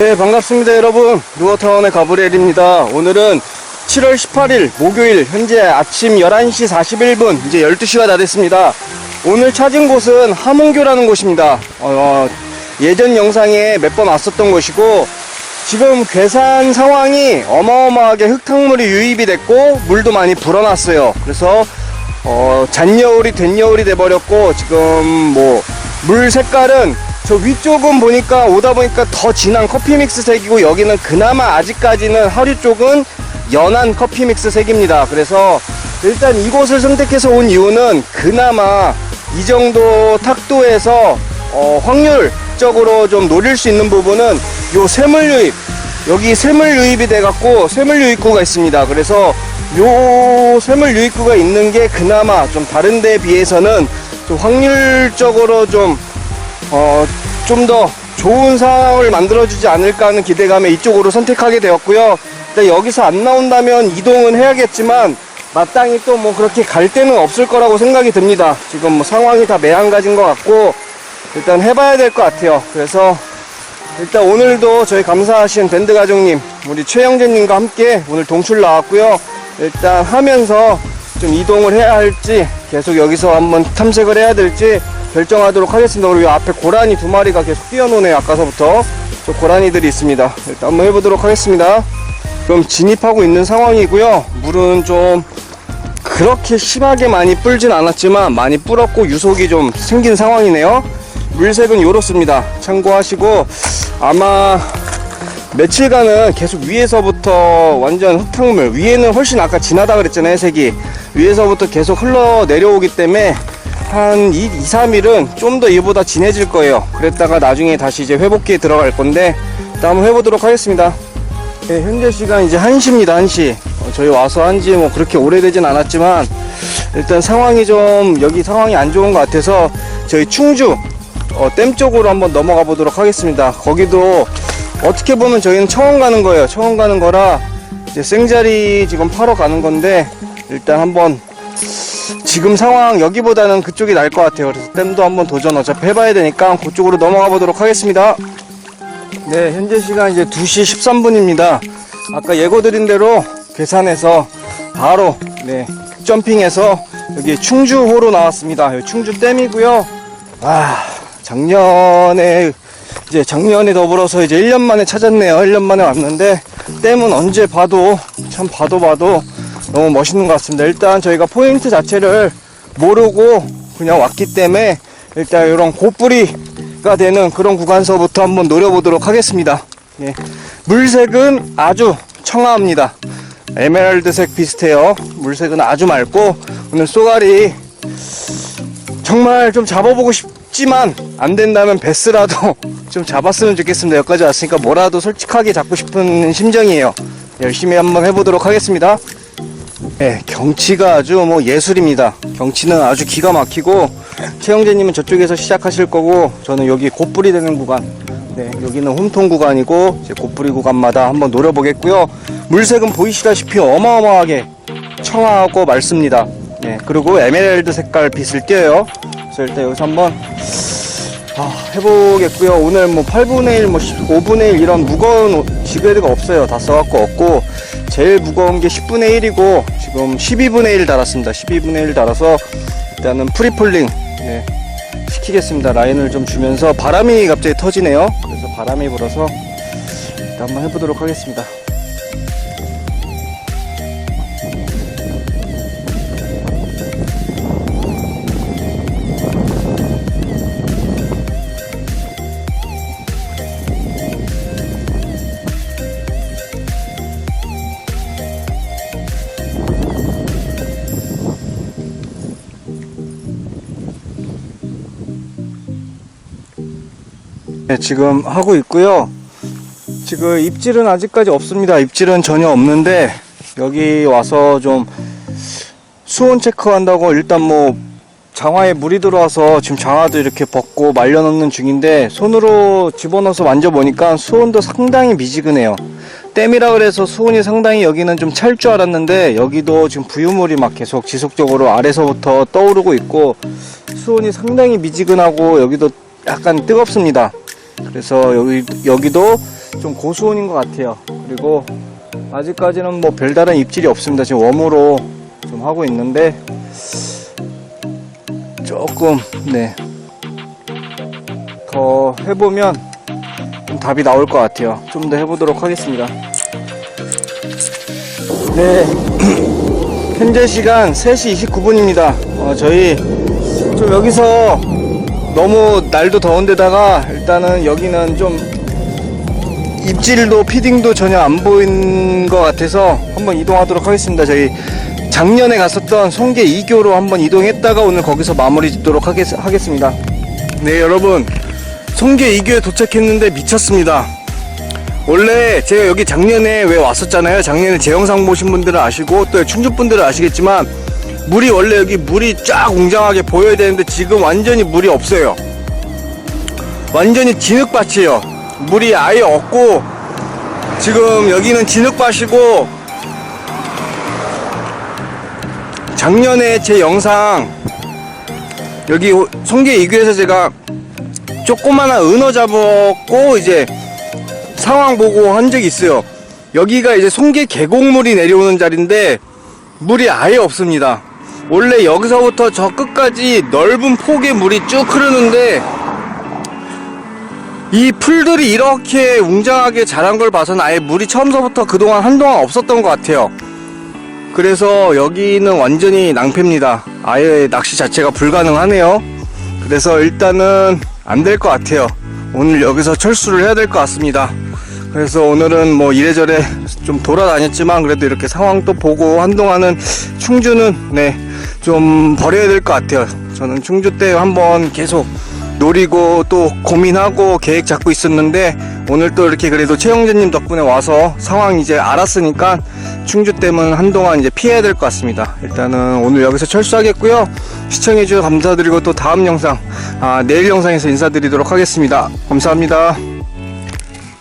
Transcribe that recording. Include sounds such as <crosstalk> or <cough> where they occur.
네 반갑습니다 여러분. 루어타운의 가브리엘입니다. 오늘은 7월 18일 목요일 현재 아침 11시 41분 이제 12시가 다 됐습니다. 오늘 찾은 곳은 함흥교라는 곳입니다. 어, 예전 영상에 몇 번 왔었던 곳이고 지금 괴산 상황이 어마어마하게 흙탕물이 유입이 됐고 물도 많이 불어났어요. 그래서 어, 잔여울이 된여울이 돼버렸고 지금 뭐 물 색깔은 저 위쪽은 보니까 오다 보니까 더 진한 커피 믹스 색이고 여기는 그나마 아직까지는 하류 쪽은 연한 커피 믹스 색입니다. 그래서 일단 이곳을 선택해서 온 이유는 그나마 이 정도 탁도에서 어, 확률적으로 좀 노릴 수 있는 부분은 요 세물 유입 여기 세물 유입이 돼 갖고 세물 유입구가 있습니다. 그래서 요 세물 유입구가 있는 게 그나마 좀 다른 데에 비해서는 좀 확률적으로 좀 어, 좀 더 좋은 상황을 만들어주지 않을까 하는 기대감에 이쪽으로 선택하게 되었고요. 일단 여기서 안 나온다면 이동은 해야겠지만 마땅히 또 뭐 그렇게 갈 데는 없을 거라고 생각이 듭니다. 지금 뭐 상황이 다 매한가진 것 같고 일단 해봐야 될 것 같아요. 그래서 일단 오늘도 저희 감사하신 밴드 가족님, 우리 최영재님과 함께 오늘 동출 나왔고요. 일단 하면서 좀 이동을 해야 할지 계속 여기서 한번 탐색을 해야 될지 결정하도록 하겠습니다. 그리고 이 앞에 고라니 두 마리가 계속 뛰어노네요. 아까서부터. 저 고라니들이 있습니다. 일단 한번 해보도록 하겠습니다. 그럼 진입하고 있는 상황이고요. 물은 좀 그렇게 심하게 많이 불진 않았지만 많이 불었고 유속이 좀 생긴 상황이네요. 물색은 이렇습니다. 참고하시고 아마 며칠간은 계속 위에서부터 완전 흙탕물 위에는 훨씬 아까 진하다 그랬잖아요 색이 위에서부터 계속 흘러 내려오기 때문에 한 2, 2 3일은 좀 더 이보다 진해질 거예요. 그랬다가 나중에 다시 이제 회복기에 들어갈 건데 일단 한번 해보도록 하겠습니다. 네, 현재 시간 이제 1시입니다 1시. 어, 저희 와서 한지 뭐 그렇게 오래되진 않았지만 일단 상황이 좀 여기 상황이 안 좋은 것 같아서 저희 충주 어, 댐 쪽으로 한번 넘어가 보도록 하겠습니다. 거기도 어떻게 보면 저희는 청원 가는 거예요. 청원 가는 거라 이제 생자리 지금 파러 가는 건데 일단 한번 지금 상황 여기보다는 그쪽이 나을 것 같아요. 그래서 댐도 한번 도전 어차피 해봐야 되니까 그쪽으로 넘어가 보도록 하겠습니다. 네, 현재 시간 이제 2시 13분입니다. 아까 예고드린 대로 계산해서 바로 네 점핑해서 여기 충주호로 나왔습니다. 여기 충주 댐이고요. 아 작년에 이제 작년에 더불어서 이제 1년 만에 찾았네요. 1년 만에 왔는데 댐은 언제 봐도 참 봐도 봐도 너무 멋있는 것 같습니다. 일단 저희가 포인트 자체를 모르고 그냥 왔기 때문에 일단 이런 고뿌리가 되는 그런 구간서부터 한번 노려보도록 하겠습니다. 예. 물색은 아주 청아합니다. 에메랄드색 비슷해요. 물색은 아주 맑고 오늘 쏘가리 정말 좀 잡아보고 싶지만 안 된다면 베스라도 <laughs> 좀 잡았으면 좋겠습니다. 여기까지 왔으니까 뭐라도 솔직하게 잡고 싶은 심정이에요. 열심히 한번 해보도록 하겠습니다. 네, 경치가 아주 뭐 예술입니다. 경치는 아주 기가 막히고 최영재님은 저쪽에서 시작하실 거고 저는 여기 곧불이 되는 구간 네, 여기는 홈통 구간이고 이제 곧불이 구간마다 한번 노려보겠고요. 물색은 보이시다시피 어마어마하게 청아하고 맑습니다. 네, 그리고 에메랄드 색깔 빛을 띄어요. 그래서 일단 여기서 한번 아, 해보겠고요. 오늘 뭐 8분의 1, 뭐 5분의 1 이런 무거운 지그레드가 없어요. 다 써갖고 없고 제일 무거운 게 10분의 1이고 지금 12분의 1 달았습니다. 12분의 1 달아서 일단은 프리폴링 네, 시키겠습니다. 라인을 좀 주면서 바람이 갑자기 터지네요. 그래서 바람이 불어서 일단 한번 해보도록 하겠습니다. 네, 지금 하고 있고요. 지금 입질은 아직까지 없습니다. 입질은 전혀 없는데 여기 와서 좀 수온 체크한다고 일단 뭐 장화에 물이 들어와서 지금 장화도 이렇게 벗고 말려놓는 중인데 손으로 집어넣어서 만져보니까 수온도 상당히 미지근해요. 댐이라 그래서 수온이 상당히 여기는 좀 찰 줄 알았는데 여기도 지금 부유물이 막 계속 지속적으로 아래서부터 떠오르고 있고 수온이 상당히 미지근하고 여기도 약간 뜨겁습니다. 그래서 여기 여기도 좀 고수온인 것 같아요. 그리고 아직까지는 뭐 별다른 입질이 없습니다. 지금 웜으로 좀 하고 있는데 조금 네. 더 해보면 좀 답이 나올 것 같아요. 좀 더 해보도록 하겠습니다. 네. <clears throat> 현재 시간 3시 29분입니다. 어, 저희 좀 여기서 너무 날도 더운데다가 일단은 여기는 좀 입질도 피딩도 전혀 안 보인 것 같아서 한번 이동하도록 하겠습니다. 저희 작년에 갔었던 송계 2교로 한번 이동했다가 오늘 거기서 마무리 짓도록 하겠, 하겠습니다. 네, 여러분. 송계 2교에 도착했는데 미쳤습니다. 원래 제가 여기 작년에 왜 왔었잖아요. 작년에 제 영상 보신 분들은 아시고 또 충주 분들은 아시겠지만 물이 원래 여기 물이 쫙 웅장하게 보여야 되는데 지금 완전히 물이 없어요. 완전히 진흙밭이에요. 물이 아예 없고 지금 여기는 진흙밭이고 작년에 제 영상 여기 송계 이교에서 제가 조그마한 은어 잡았고 이제 상황 보고 한 적이 있어요. 여기가 이제 송계 계곡물이 내려오는 자리인데 물이 아예 없습니다. 원래 여기서부터 저 끝까지 넓은 폭의 물이 쭉 흐르는데 이 풀들이 이렇게 웅장하게 자란 걸 봐서는 아예 물이 처음서부터 그동안 한동안 없었던 것 같아요. 그래서 여기는 완전히 낭패입니다. 아예 낚시 자체가 불가능하네요. 그래서 일단은 안 될 것 같아요. 오늘 여기서 철수를 해야 될 것 같습니다. 그래서 오늘은 뭐 이래저래 좀 돌아다녔지만 그래도 이렇게 상황도 보고 한동안은 충주는 네 좀 버려야 될 것 같아요. 저는 충주 때 한번 계속 노리고 또 고민하고 계획 잡고 있었는데 오늘 또 이렇게 그래도 최영재님 덕분에 와서 상황 이제 알았으니까 충주 댐은 한동안 이제 피해야 될 것 같습니다. 일단은 오늘 여기서 철수하겠고요. 시청해주셔서 감사드리고 또 다음 영상, 아, 내일 영상에서 인사드리도록 하겠습니다. 감사합니다.